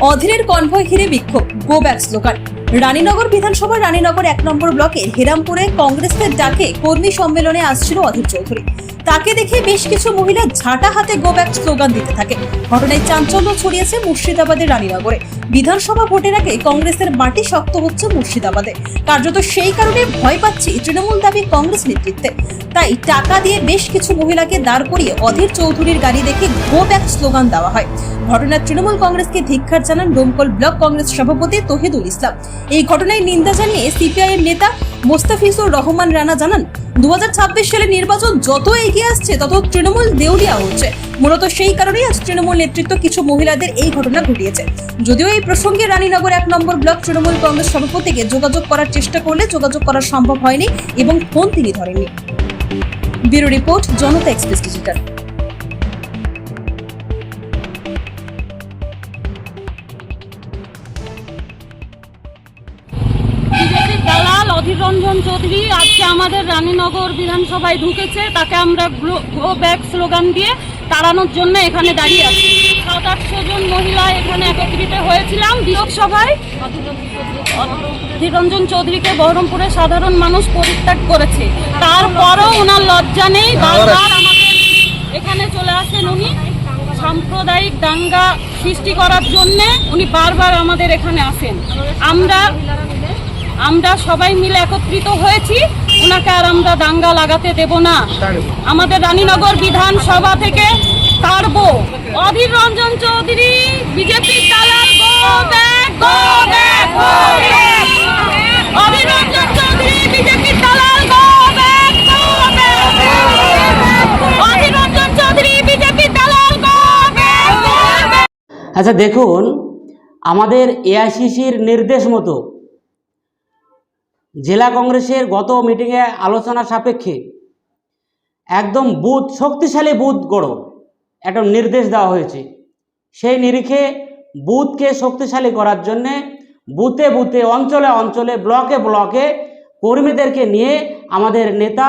অধীরের convoy ঘিরে বিক্ষোভ go back slogan Raninagar বিধানসভার রানীনগর এক নম্বর ব্লকের হেরামপুরে কংগ্রেসের ডাকে কর্মী সম্মেলনে আসছিল অধীর চৌধুরী। তাকে দেখে বেশ কিছু মহিলা ঝাঁটা হাতে গো ব্যাক স্লোগান দিতে থাকে। ঘটনায় চাঞ্চল্য ছড়িয়েছে মুর্শিদাবাদের রানীনগরে। বিধানসভা ভোটের আগে কংগ্রেসের মাটি শক্ত হচ্ছে মুর্শিদাবাদে। কার্যত সেই কারণে ভয় পাচ্ছি তৃণমূল দাবি কংগ্রেস নেতৃত্বে। তাই টাকা দিয়ে বেশ কিছু মহিলাকে দাঁড় করিয়ে অধীর চৌধুরীর গাড়ি দেখে গো ব্যাক স্লোগান দেওয়া হয়। ঘটনার তৃণমূল কংগ্রেসকে ধিক্ষার জানান ডোমকল ব্লক কংগ্রেস সভাপতি তহিদুল ইসলাম। এই ঘটনায় নিন্দা জানিয়ে সিপিআইএম নেতা মোস্তাফিজুর রহমান রানা জানান দু সালে নির্বাচন যত এগিয়ে আসছে, তত তৃণমূল দেউলিয়া হচ্ছে। মূলত সেই কারণেই আজ তৃণমূল নেতৃত্ব কিছু মহিলাদের এই ঘটনা ঘটিয়েছে। যদিও এই প্রসঙ্গে রানীনগর এক নম্বর ব্লক তৃণমূল কংগ্রেস সভাপতিকে যোগাযোগ করার চেষ্টা করলে যোগাযোগ করা সম্ভব হয়নি এবং ফোন তিনি ধরেননি। Bureau report, Janata express digital. Adhir Ranjan Chowdhury আজকে আমাদের রানীনগর বিধানসভায় ঢুকেছে। তাকে আমরা গো ব্যাক স্লোগান দিয়ে তাড়ানোর জন্য এখানে দাঁড়িয়ে আছি। সাত আটশো জন মহিলা এখানে একত্রিত হয়েছিলাম অধীর রঞ্জন চৌধুরীকে বহরমপুরে সাধারণ মানুষ পরিত্যাগ করেছে। তারপরও ওনার লজ্জা নেই। বারবার আমাদের এখানে চলে আসেন উনি। সাম্প্রদায়িক দাঙ্গা সৃষ্টি করার জন্যে উনি বারবার আমাদের এখানে আসেন। আমরা আমরা সবাই মিলে একত্রিত হয়েছি। ওনাকে আর আমরা দাঙ্গা লাগাতে দেব না। আমাদের রানীনগর বিধানসভা থেকে তাড়বো অধীর রঞ্জন চৌধুরী বিজেপির আচ্ছা দেখুন, আমাদের এআইসিসির নির্দেশ মতো জেলা কংগ্রেসের গত মিটিংয়ে আলোচনা সাপেক্ষে একদম বুথ, শক্তিশালী বুথ গড়ো, একটা নির্দেশ দেওয়া হয়েছে। সেই নিরিখে বুথকে শক্তিশালী করার জন্যে বুথে বুথে, অঞ্চলে অঞ্চলে, ব্লকে ব্লকে কর্মীদেরকে নিয়ে আমাদের নেতা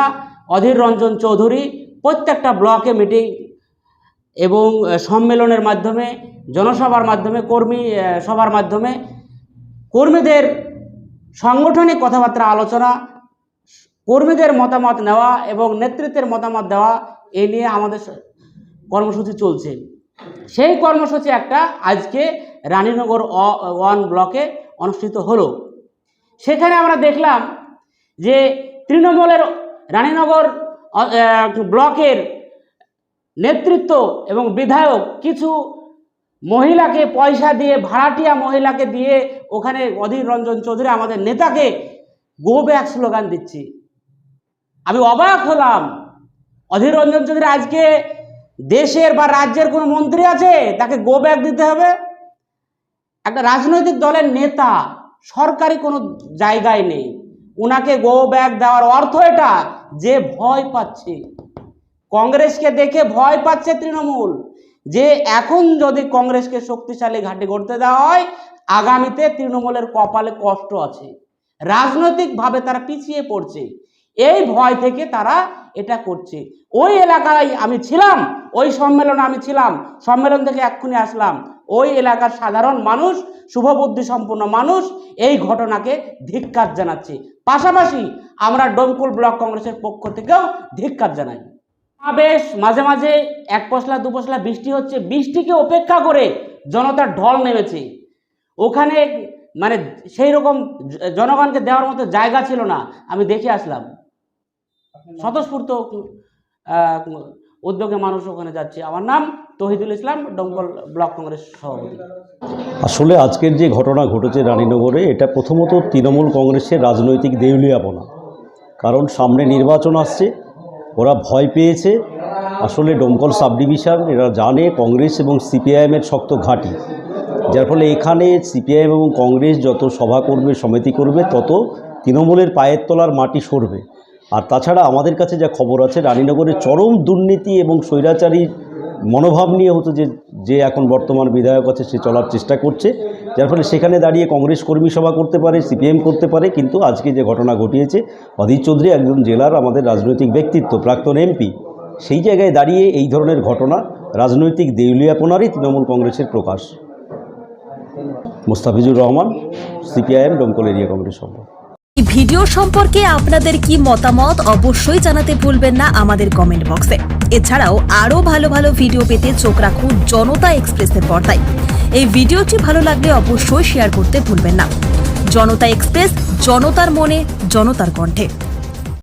অধীর রঞ্জন চৌধুরী প্রত্যেকটা ব্লকে মিটিং এবং সম্মেলনের মাধ্যমে, জনসভার মাধ্যমে, কর্মী সভার মাধ্যমে কর্মীদের সাংগঠনিক কথাবার্তা, আলোচনা, কর্মীদের মতামত নেওয়া এবং নেতৃত্বের মতামত দেওয়া, এ নিয়ে আমাদের কর্মসূচি চলছে। সেই কর্মসূচি একটা আজকে রানীনগর ওয়ান ব্লকে অনুষ্ঠিত হলো। সেখানে আমরা দেখলাম যে তৃণমূলের রানীনগর ব্লকের নেতৃত্ব এবং বিধায়ক কিছু মহিলাকে পয়সা দিয়ে, ভাড়াটিয়া মহিলাকে দিয়ে ওখানে অধীর রঞ্জন চৌধুরী আমাদের নেতাকে গো ব্যাক স্লোগান দিচ্ছে। আমি অবাক হলাম। অধীর রঞ্জন চৌধুরী আজকে দেশের বা রাজ্যের কোনো মন্ত্রী আছে? তাকে গো ব্যাক দিতে হবে। একটা রাজনৈতিক দলের নেতা সরকারি কোনো জায়গায় নেই। ওনাকে গো ব্যাক দেওয়ার অর্থ এটা যে ভয় পাচ্ছে। কংগ্রেসকে দেখে ভয় পাচ্ছে তৃণমূল। যে এখন যদি কংগ্রেসকে শক্তিশালী ঘাটে গড়তে দেওয়া হয়, আগামীতে তৃণমূলের কপালে কষ্ট আছে। রাজনৈতিকভাবে তারা পিছিয়ে পড়ছে। এই ভয় থেকে তারা এটা করছে। ওই এলাকায় আমি ছিলাম, ওই সম্মেলনে আমি ছিলাম, সম্মেলন থেকে এক্ষুনি আসলাম। ওই এলাকার সাধারণ মানুষ শুভবুদ্ধি সম্পন্ন মানুষ এই ঘটনাকে ধিক্কার জানাচ্ছে। পাশাপাশি আমরা ডোমকুল ব্লক কংগ্রেসের পক্ষ থেকেও ধিক্কার জানাই। বেশ, মাঝে মাঝে এক পশলা, দু পশলা বৃষ্টি হচ্ছে। বৃষ্টিকে উপেক্ষা করে জনতার ঢল নেমেছে। ওখানে মানে সেই রকম জনগণকে দেওয়ার মতো জায়গা ছিল না। আমি দেখে আসলাম। স্বতঃস্ফূর্ত উদ্যোগে মানুষ ওখানে যাচ্ছে। আমার নাম তহিদুল ইসলাম ডঙ্গল ব্লক কংগ্রেস সভাপতি। আসলে আজকের যে ঘটনা ঘটেছে রানীনগরে, এটা প্রথমত তৃণমূল কংগ্রেসের রাজনৈতিক দেউলিয়াপনা। কারণ সামনে নির্বাচন আসছে ওরা ভয় পেয়েছে। আসলে ডোমকল সাব ডিভিশন এরা জানে কংগ্রেস এবং সিপিআইএমের শক্ত ঘাঁটি। যার ফলে এখানে সিপিআইএম এবং কংগ্রেস যত সভা করবে, সমিতি করবে, তত তৃণমূলের পায়ের তলার মাটি সরবে। আর তাছাড়া আমাদের কাছে যা খবর আছে, রানীনগরে চরম দুর্নীতি এবং স্বৈরাচারী মনোভাব নিয়ে হতো যে যে এখন বর্তমান বিধায়ক আছে, সে চলার চেষ্টা করছে। যার ফলে সেখানে দাঁড়িয়ে কংগ্রেস কর্মী সভা করতে পারে, সিপিএম করতে পারে, কিন্তু আজকে যে ঘটনা ঘটিয়েছে, অধীর চৌধুরী একজন জেলার আমাদের রাজনৈতিক ব্যক্তিত্ব, প্রাক্তন এমপি, সেই জায়গায় দাঁড়িয়ে এই ধরনের ঘটনা, রাজনৈতিক দেউলিয়াপনারই তৃণমূল কংগ্রেসের প্রকাশ। মুস্তাফিজুর রহমান, সিপিআইএম ডোমকল এরিয়া সম্পাদক এই ভিডিও সম্পর্কে আপনাদের কি মতামত, অবশ্যই জানাতে ভুলবেন না আমাদের কমেন্ট বক্সে। এছাড়াও আরও ভালো ভালো ভিডিও পেতে চোখ রাখুন জনতা এক্সপ্রেসের পর্দায়। এই ভিডিওটি ভালো লাগলে অবশ্যই শেয়ার করতে ভুলবেন না। জনতা এক্সপ্রেস, জনতার মনে, জনতার কণ্ঠে।